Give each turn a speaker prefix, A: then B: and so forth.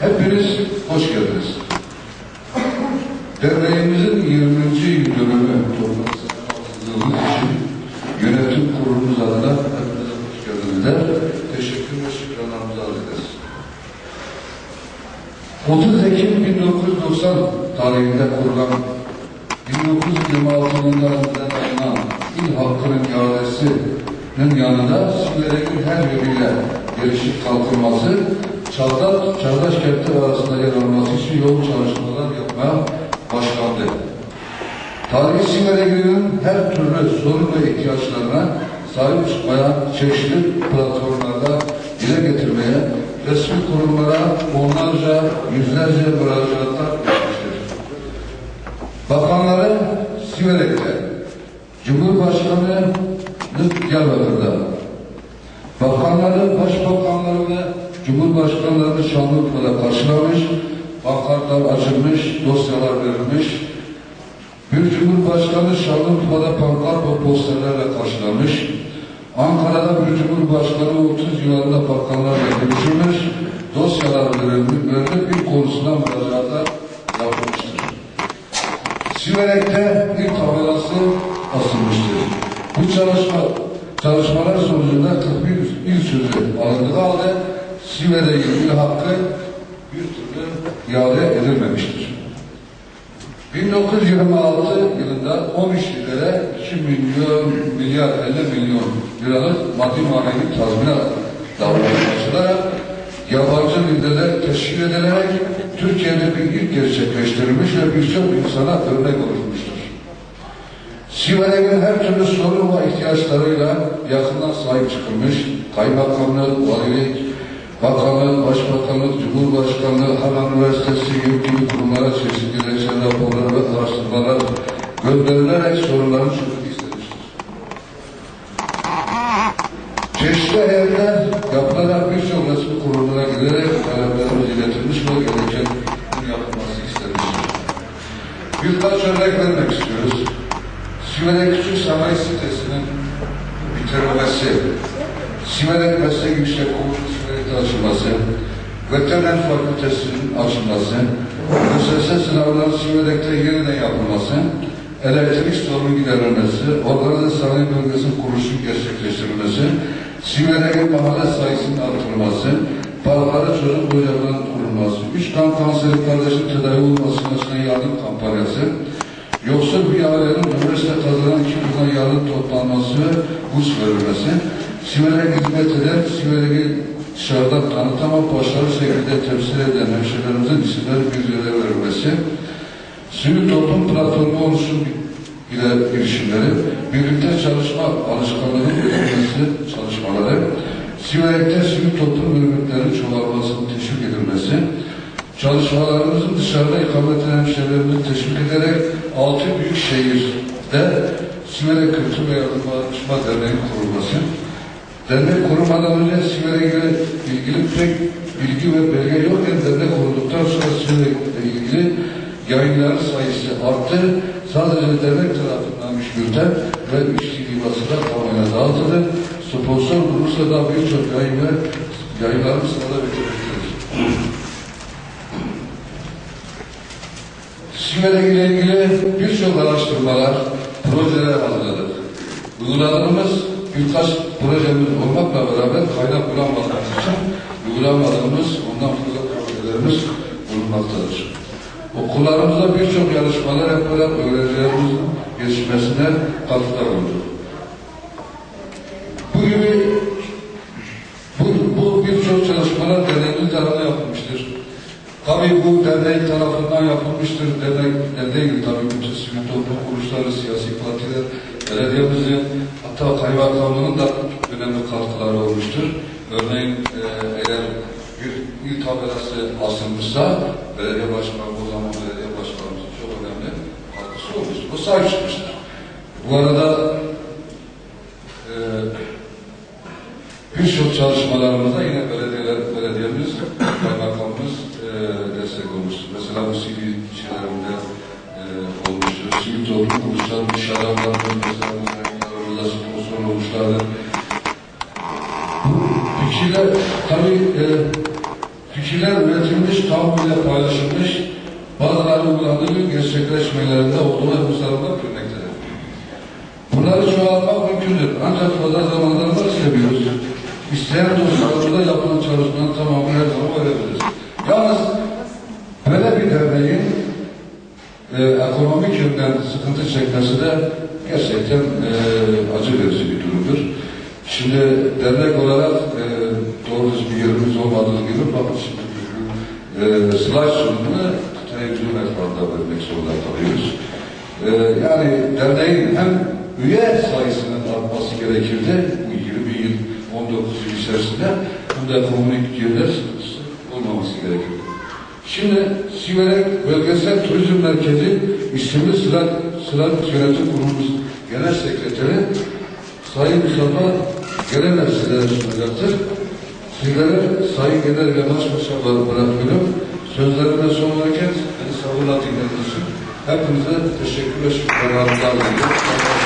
A: Hepiniz hoş geldiniz. Derneğimizin 20. yıl dönümü toplantısını için yönetim kurulumuz adına hepinize hoş geldiniz der. Teşekkür ve şükranlarımızı arz 30 Ekim 1990 tarihinde kurulan 1926 yılında düzenlenen İl Hakkı'nın iadesi yanında Siverek'in her yönüyle gelişip kalkınması, çağdaş, çağdaş kentler arasında yer alması için yol çalışmalar yapmaya başlandı. Tarihi Siverek'in her türlü sorun ve ihtiyaçlarına sahip çıkmaya çeşitli platformlarda dile getirmeye resmi kurumlara onlarca, yüzlerce müracaatlar yapmıştır. Bakanları Siverek'te, Cumhurbaşkanı Diyarbakır'da, bakanları, başbakanları ve Cumhurbaşkanlarını Şanlıurfa'da karşılamış, pankartlar açılmış, dosyalar verilmiş, bir Cumhurbaşkanı Şanlıurfa'da pankart ve posterlerle karşılamış, Ankara'da bir Cumhurbaşkanı 30 civarında bakanlarla görüşülmüş, dosyalar verilmiş, böyle bir konusunda müracaatlar yapılmıştır. Siverek'te bir tabelası asılmıştır. Bu çalışma, çalışmalar sonucunda 41 il sözü alındığı halde Siverek'in il hakkı bir türlü iade edilmemiştir. 1926 yılında 13 liraya 2 milyon milyar 50 milyon liralık maddi manevi tazminat davası açılarak yabancı liderler teşkil edilerek Türkiye'de bir ilk gerçekleştirilmiş ve birçok insana örnek oluşmuştur. Siverek'in her türlü sorun ve ihtiyaçlarıyla yakından sahip çıkılmış, kaymakamlık, valilik, bakanlık, başbakanlık, cumhurbaşkanlığı, Harran Üniversitesi yetkili kurumlara çeşitli dilekçe raporları ve araştırmalar gönderilerek sorunların çözümü istemiştir. Çeşitli evler yapılarak birçok resmi kurumlara giderek taleplerimiz iletilmiş ve gereken yapılması istenmiştir. Birkaç örnek vermek istiyoruz. Siverek Küçük Sanayi Sitesi'nin bitirilmesi, Siverek Meslek Yüksek Okulu açılması, Veteriner Fakültesi'nin açılması, ÖSS sınavlarının Siverek'te yeniden yapılması, elektrik sorunu giderilmesi, organize sanayi bölgesinin kuruluşu gerçekleştirilmesi, Siverek'in mahalle sayısının artırılması, parkları çocuk ocaklarının kurulması, üç kan kanseri kardeşin tedavi olmasına açılan yardım kampanyası, Yoksul bir ailenin üniversite kazanan iki yıldan yardım toplanması ve burs verilmesi, Siverek hizmet eden, Siverek'i dışarıdan tanıtama başarılı şekilde temsil eden hemşehrilerimizin isimleri bir yere verilmesi, sivil toplum platformu oluşum ile girişimleri, birlikte çalışma alışkanlığının üretilmesi çalışmaları, Siverek'te sivil toplum örgütlerinin çoğalmasının teşvik edilmesi, çalışmalarımızın dışarıda ikamet eden hemşehrilerimizi teşvik ederek altı büyük şehirde Siverek Kültür ve Yardımlaşma Derneği kurulması, dernek kurulmadan önce Siverek'le ilgili pek bilgi ve belge yokken dernek kurulduktan sonra Siverek'le ilgili yayınların sayısı arttı. Sadece dernek tarafından bülten ve üç CD basıda kamuoyuna dağıtıldı. Sponsor bulursa da birçok yayın ve yayınların sırada beklemektedir. Siverek ile ilgili birçok araştırmalar, projeler hazırladık. Uyguladığımız birkaç projemiz olmakla beraber kaynak bulamadığımız için uygulamadığımız ondan fazla projelerimiz bulunmaktadır. Okullarımızda birçok yarışmalar yaparak öğrencilerimizin gelişmesine katkıda oldu. Bu gibi bu, bu birçok çalışmalar derneğimiz tarafından yapılmıştır. Tabii bu dernek tarafından yapılmıştır. Dernek değil tabii bütün sivil toplum kuruluşları, siyasi partiler, belediyemizin hatta kaymakamlığının da önemli katkıları olmuştur. Örneğin e, eğer bir il tabelası asılmışsa belediye başkanı o zaman belediye başkanımızın çok önemli katkısı olmuştur. Bu sahip çıkmıştır. Bu arada toplum kuruluşları, dışarıdan mesela mesela sponsor olmuşlardır. Fikirler tabii e, Fikirler üretilmiş, kamuoyuyla paylaşılmış, bazıları uygulandığı gün gerçekleşmelerinde olduğuna hızlarında görmektedir. Bunları çoğaltmak mümkündür. Ancak fazla zamanlarını istemiyoruz. İsteyen dostlarımızda yapılan çalışmanın tamamını her zaman verebiliriz. Yalnız böyle bir derneğin e, ekonomik yönden sıkıntı çekmesi de gerçekten e, acı verici bir durumdur. Şimdi dernek olarak e, doğru bir yerimiz olmadığı gibi bakın şimdi e, slide sunumunu televizyon ekranında vermek zorunda kalıyoruz. E, yani derneğin hem üye sayısının artması gerekirdi bu 20 yıl 19 yıl içerisinde hem de ekonomik yerler olmaması gerekirdi. Şimdi Siverek Bölgesel Turizm Merkezi isimli Sırat, Sırat Yönetim Kurulumuz Genel Sekreteri Sayın Mustafa Gelemez sizlere sunacaktır. Sizlere Sayın Genel ve Başbaşkanları bırakıyorum. Sözlerime son verirken beni sabırla dinlediğiniz için hepinize teşekkür ve ediyorum.